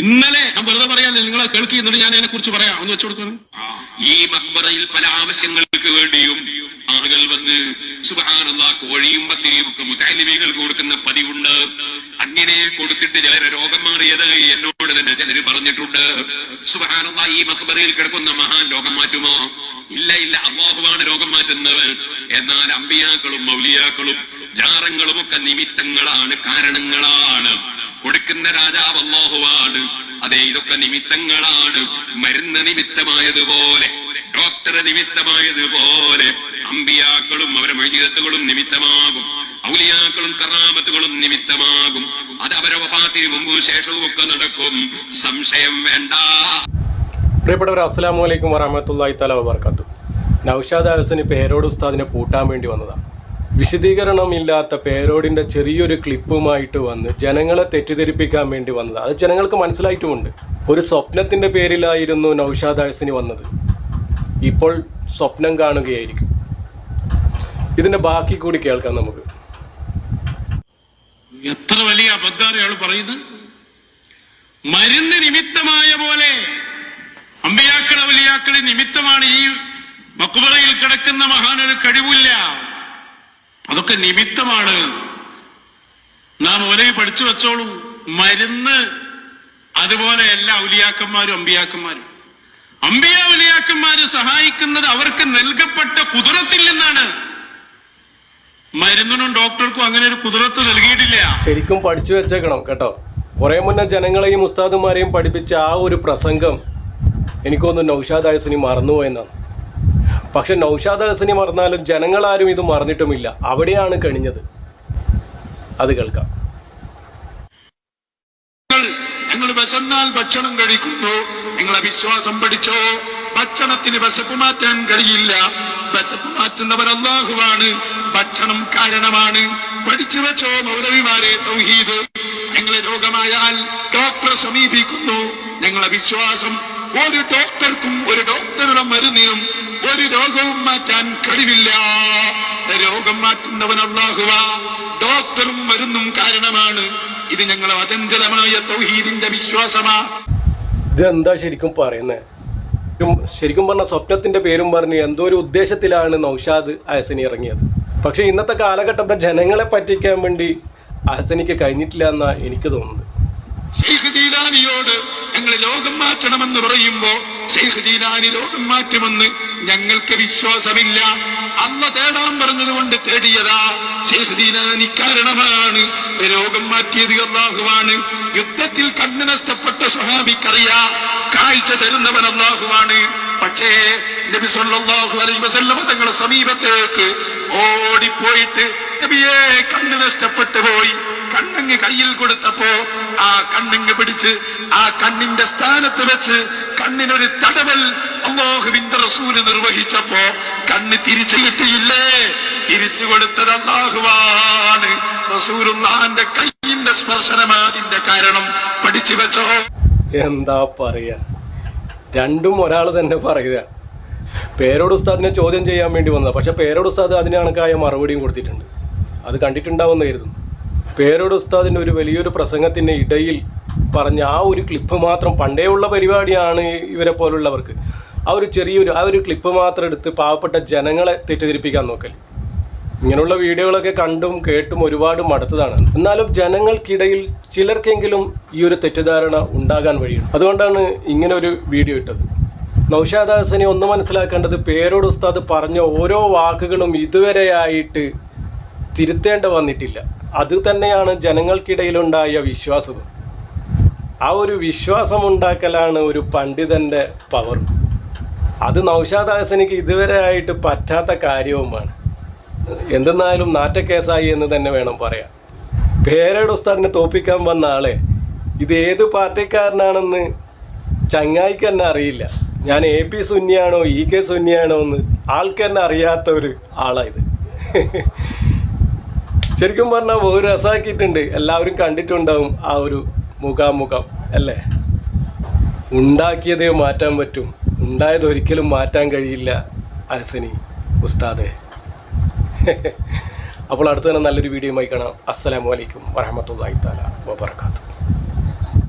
ഇന്നലെ ഞാൻ വെറുതെ പറയാല്ലേ നിങ്ങളെ കേൾക്കുന്നുണ്ട് ഞാൻ അതിനെ കുറിച്ച് പറയാം. ഒന്ന് വെച്ചുകൊടുക്കണേ ഈ മക്ബറയിൽ പല ആവശ്യങ്ങൾക്ക് വേണ്ടിയും ആളുകൾ വന്ന് സുബാനുള്ള കോഴിയും പത്തിരിയും ഒക്കെ മുത്താലിമികൾക്ക് കൊടുക്കുന്ന പതിവുണ്ട്. അങ്ങനെ കൊടുത്തിട്ട് ചിലരെ രോഗം മാറിയത് എന്നോട് തന്നെ ചിലർ പറഞ്ഞിട്ടുണ്ട്. സുബാനുള്ള ഈ മക്ബറയിൽ കിടക്കുന്ന മഹാൻ രോഗം മാറ്റുമോ? ഇല്ല ഇല്ല. അള്ളാഹുവാണ് രോഗം മാറ്റുന്നവൻ. എന്നാൽ അമ്പിയാക്കളും മൗലിയാക്കളും ജാറങ്ങളും ഒക്കെ നിമിത്തങ്ങളാണ് കാരണങ്ങളാണ്. കൊടുക്കുന്ന രാജാവ് അള്ളാഹുവാണ് അതെ ഇതൊക്കെ നിമിത്തങ്ങളാണ്. മരുന്ന് നിമിത്തമായതുപോലെ ഡോക്ടർ നിമിത്തമായതുപോലെ അമ്പിയാക്കളും അവരെ മൈജിതത്തുകളും നിമിത്തമാകും. ഔലിയാക്കളും കറാമത്തുകളും നിമിത്തമാകും. അത് അവരെ വഫാത്തിന് മുമ്പ് ശേഷവും ഒക്കെ നടക്കും. സംശയം വേണ്ട. പ്രിയപ്പെട്ടവർ അസ്സാം വലൈക്കും വറഹമത്തല്ലാഹി തല വബർക്കാത്തു നൌഷാദ് ഹസന് പേരോട് ഉസ്താദിനെ പൂട്ടാൻ വേണ്ടി വന്നതാണ്. വിശദീകരണമില്ലാത്ത പേരോടിന്റെ ചെറിയൊരു ക്ലിപ്പുമായിട്ട് വന്ന് ജനങ്ങളെ തെറ്റിദ്ധരിപ്പിക്കാൻ വേണ്ടി വന്നത്. അത് ജനങ്ങൾക്ക് മനസ്സിലായിട്ടുമുണ്ട്. ഒരു സ്വപ്നത്തിന്റെ പേരിലായിരുന്നു നൌഷാദ് ഹസിനി വന്നത്. ഇപ്പോൾ സ്വപ്നം കാണുകയായിരിക്കും. ഇതിന്റെ ബാക്കി കൂടി കേൾക്കാം നമുക്ക്. എത്ര വലിയ അബദ്ധമാണ് പറയുന്നത്? മരുന്ന് നിമിത്തമായ പോലെ അമ്പയാക്കളെ വലിയാക്കളെ നിമിത്തമാണ് ഈ മക്കുബറയിൽ കിടക്കുന്ന മഹാനൊരു കഴിവില്ല. അതൊക്കെ നിമിത്തമാണ്. നാം ഒലേ പഠിച്ചു വെച്ചോളൂ. മരുന്ന് അതുപോലെ എല്ലാ ഔലിയാക്കന്മാരും അമ്പിയാക്കന്മാരും. അമ്പിയ ഔലിയാക്കന്മാര് സഹായിക്കുന്നത് അവർക്ക് നൽകപ്പെട്ട കുതിരത്തിൽ നിന്നാണ്. മരുന്നിനും ഡോക്ടർക്കും അങ്ങനെ ഒരു കുതിരത്ത് നൽകിയിട്ടില്ല. ശരിക്കും പഠിച്ചു വെച്ചേക്കണം കേട്ടോ. കുറെ മുന്നേ ജനങ്ങളെയും ഉസ്താദുമാരെയും പഠിപ്പിച്ച ആ ഒരു പ്രസംഗം എനിക്കൊന്ന് നൗഷാദ് ഹസനി മറന്നുപോയെന്നാണ്. പക്ഷെ നൗഷാദ് ഹസനെ മറന്നാലും ജനങ്ങളാരും ഇത് മറന്നിട്ടുമില്ല. അവിടെയാണ് കണിഞ്ഞത്. അത് കേൾക്കാം. നിങ്ങൾ വിശന്നാൽ ഭക്ഷണം കഴിക്കുന്നു. നിങ്ങളെ വിശ്വാസം പഠിച്ചോ? ഭക്ഷണത്തിന് വിശപ്പ് മാറ്റാൻ കഴിയില്ല. വിശപ്പ് മാറ്റുന്നവർ അള്ളാഹുവാണ് ഭക്ഷണം കാരണമാണ്. പഠിച്ചു വെച്ചോ മൗലവിമാരെ തൗഹീദ്. ഞങ്ങളെ രോഗമായാൽ ഡോക്ടറെ സമീപിക്കുന്നു. ഞങ്ങളെ വിശ്വാസം ഒരു ഡോക്ടർക്കും ഒരു ഡോക്ടറുടെ മരുന്നിനും ഒരു രോഗവും മാറ്റാൻ കഴിവില്ല. രോഗം മാറ്റുന്നവൻ അള്ളാഹുവ. ഡോക്ടറും മരുന്നും കാരണമാണ്. ഇത് ഞങ്ങൾ അചഞ്ചലമായ തൗഹീദിന്റെ വിശ്വാസമാ. ഇതെന്താ ശരിക്കും പറയുന്നത് ശരിക്കും പറഞ്ഞ സ്വപ്നത്തിന്റെ പേരും പറഞ്ഞ് എന്തോ ഒരു ഉദ്ദേശത്തിലാണ് നൗഷാദ് അഹസനി ഇറങ്ങിയത്. പക്ഷെ ഇന്നത്തെ കാലഘട്ടത്തെ ജനങ്ങളെ പറ്റിക്കാൻ വേണ്ടി അഹസനിക്ക് കഴിഞ്ഞിട്ടില്ല എന്നാണ് എനിക്ക് തോന്നുന്നത്. ഷെയ്ഖ് ജീലാനിയോട് ഞങ്ങൾ ലോകം മാറ്റണമെന്ന് പറയുമ്പോ ഷെയ്ഖ് ജീലാനി ലോകം മാറ്റുമെന്ന് ഞങ്ങൾക്ക് വിശ്വാസമില്ല. അന്ന് തേടാൻ പറഞ്ഞതുകൊണ്ട് തേടിയതാ ഷെയ്ഖ് ജീലാനി കാരണമാണ് ലോകം മാറ്റിയത് അള്ളാഹുവാണ്. യുദ്ധത്തിൽ കണ്ണു നഷ്ടപ്പെട്ട സ്വഹാബിക്കറിയാ കാഴ്ച തരുന്നവൻ അള്ളാഹുവാണ്. പക്ഷേ നബി സല്ലല്ലാഹു അലൈഹി വസല്ലമ തങ്ങളുടെ സമീപത്തേക്ക് ഓടിപ്പോയിട്ട് നബിയെ കണ്ണു നഷ്ടപ്പെട്ടു പോയി കണ്ണങ്ങ് കയ്യിൽ കൊടുത്തപ്പോ ആ കണ്ണങ്ങ് പിടിച്ച് ആ കണ്ണിന്റെ സ്ഥാനത്ത് വെച്ച് കണ്ണിനൊരു തടവൽ അള്ളാഹുവിന്റെ റസൂൽ നിർവഹിച്ചപ്പോ കണ്ണ് തിരിച്ചു കിട്ടിയില്ലേ? തിരിച്ചു കൊടുത്തത് അള്ളാഹുവാണ്. റസൂലുള്ളാന്റെ കയ്യിന്റെ സ്പർശനമാതിന്റെ കാരണം പഠിച്ചു വെച്ചോ. എന്താ പറയാ? രണ്ടും ഒരാൾ തന്നെ പറയുക. പേരോട് ഉസ്താദിനെ ചോദ്യം ചെയ്യാൻ വേണ്ടി വന്നതാണ് പക്ഷെ പേരോട് ഉസ്താദ് അതിന് കണക്കായ മറുപടിയും കൊടുത്തിട്ടുണ്ട്. അത് കണ്ടിട്ടുണ്ടാവുമെന്ന് കരുതുന്നു പേരോട് ഉസ്താദിന്റെ ഒരു വലിയൊരു പ്രസംഗത്തിന്റെ ഇടയിൽ പറഞ്ഞ ആ ഒരു ക്ലിപ്പ് മാത്രം പണ്ടേ ഉള്ള പരിപാടിയാണ് ഇവരെ പോലുള്ളവർക്ക്. ആ ഒരു ചെറിയൊരു ആ ഒരു ക്ലിപ്പ് മാത്രം എടുത്ത് പാവപ്പെട്ട ജനങ്ങളെ തെറ്റിദ്ധരിപ്പിക്കാൻ നോക്കൽ ഇങ്ങനെയുള്ള വീഡിയോകളൊക്കെ കണ്ടും കേട്ടും ഒരുപാട് മടുത്തതാണ്. എന്നാലും ജനങ്ങൾക്കിടയിൽ ചിലർക്കെങ്കിലും ഈ ഒരു തെറ്റിദ്ധാരണ ഉണ്ടാകാൻ വഴിയുണ്ട്. അതുകൊണ്ടാണ് ഇങ്ങനെ ഒരു വീഡിയോ ഇട്ടത്. നൗഷാദ് ഹസനെ ഒന്ന് മനസ്സിലാക്കേണ്ടത് പേരോട് ഉസ്താദ് പറഞ്ഞ ഓരോ വാക്കുകളും ഇതുവരെയായിട്ട് തിരുത്തേണ്ട വന്നിട്ടില്ല. അത് തന്നെയാണ് ജനങ്ങൾക്കിടയിലുണ്ടായ വിശ്വാസം ആ ഒരു വിശ്വാസം ഉണ്ടാക്കലാണ് ഒരു പണ്ഡിതന്റെ പവർ. അത് നൗഷാദ് ഹസനിക്ക് ഇതുവരെ ആയിട്ട് പറ്റാത്ത കാര്യവുമാണ്. എന്തെന്നാലും നാറ്റക്കേസായി എന്ന് തന്നെ വേണം പറയാം പേരയുടെ ഉസ്താദിനെ തോപ്പിക്കാൻ വന്ന ആളെ ഇത് ഏത് പാർട്ടിക്കാരനാണെന്ന് ചങ്ങായിക്ക് തന്നെ അറിയില്ല. ഞാൻ എ പി സുന്നിയാണോ ഇ കെ സുന്നിയാണോ എന്ന് ആൾക്ക് തന്നെ അറിയാത്ത ഒരു ആളായത് ശരിക്കും പറഞ്ഞാൽ ഒരു രസമാക്കിയിട്ടുണ്ട് എല്ലാവരും കണ്ടിട്ടുണ്ടാവും ആ ഒരു മുഖാമുഖം അല്ലേ? ഉണ്ടാക്കിയതേ മാറ്റാൻ പറ്റും. ഉണ്ടായത് ഒരിക്കലും മാറ്റാൻ കഴിയില്ല അഹസനി ഉസ്താദെ. അപ്പോൾ അടുത്ത തന്നെ നല്ലൊരു വീഡിയോയുമായി കാണാം. അസ്സലാമു അലൈക്കും വറഹമത്തല്ലാഹി താല വബർക്കാത്തു